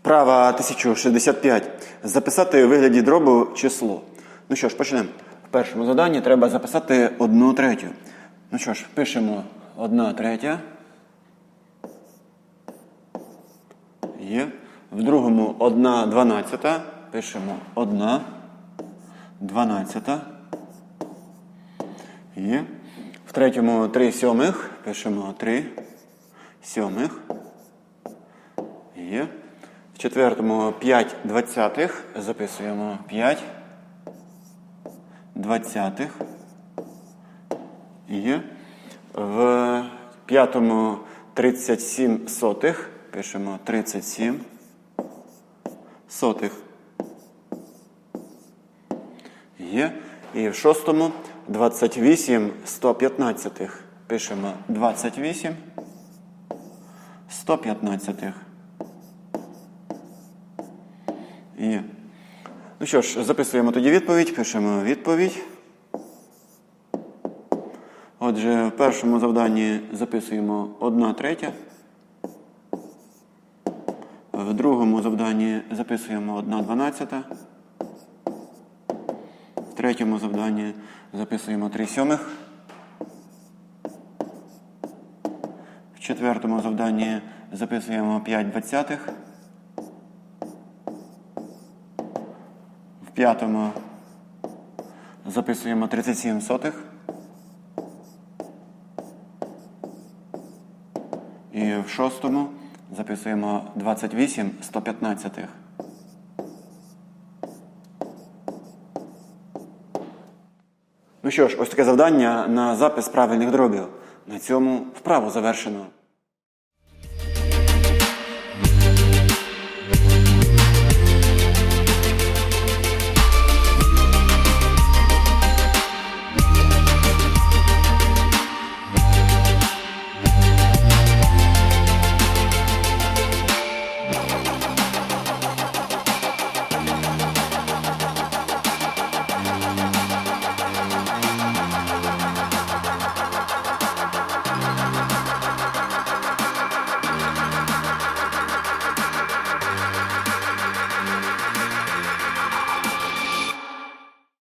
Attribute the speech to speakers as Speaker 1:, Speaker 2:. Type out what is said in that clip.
Speaker 1: Вправа 1065. Записати у вигляді дробу число. Ну що ж, почнемо. В першому заданні треба записати одну третю. Ну що ж, пишемо одна третя. Є. В другому одна дванадцята. Пишемо одна дванадцята. Є. В третьому три сьомих. Пишемо три сьомих. Є. Четвертому 5 двадцятих. Записуємо 5 двадцятих. Є. В п'ятому 37 сотих. Пишемо 37 сотих. Є. І в шостому 28 115. Пишемо 28 115. Є. Ну що ж, записуємо тоді відповідь, пишемо відповідь. Отже, в першому завданні записуємо 1 третя. В другому завданні записуємо 1 дванадцята. В третьому завданні записуємо 3 сьомих. В четвертому завданні записуємо 5 двадцятих. В п'ятому записуємо 37 сотих. І в шостому записуємо 28 115. Ну що ж, ось таке завдання на запис правильних дробів. На цьому вправу завершено.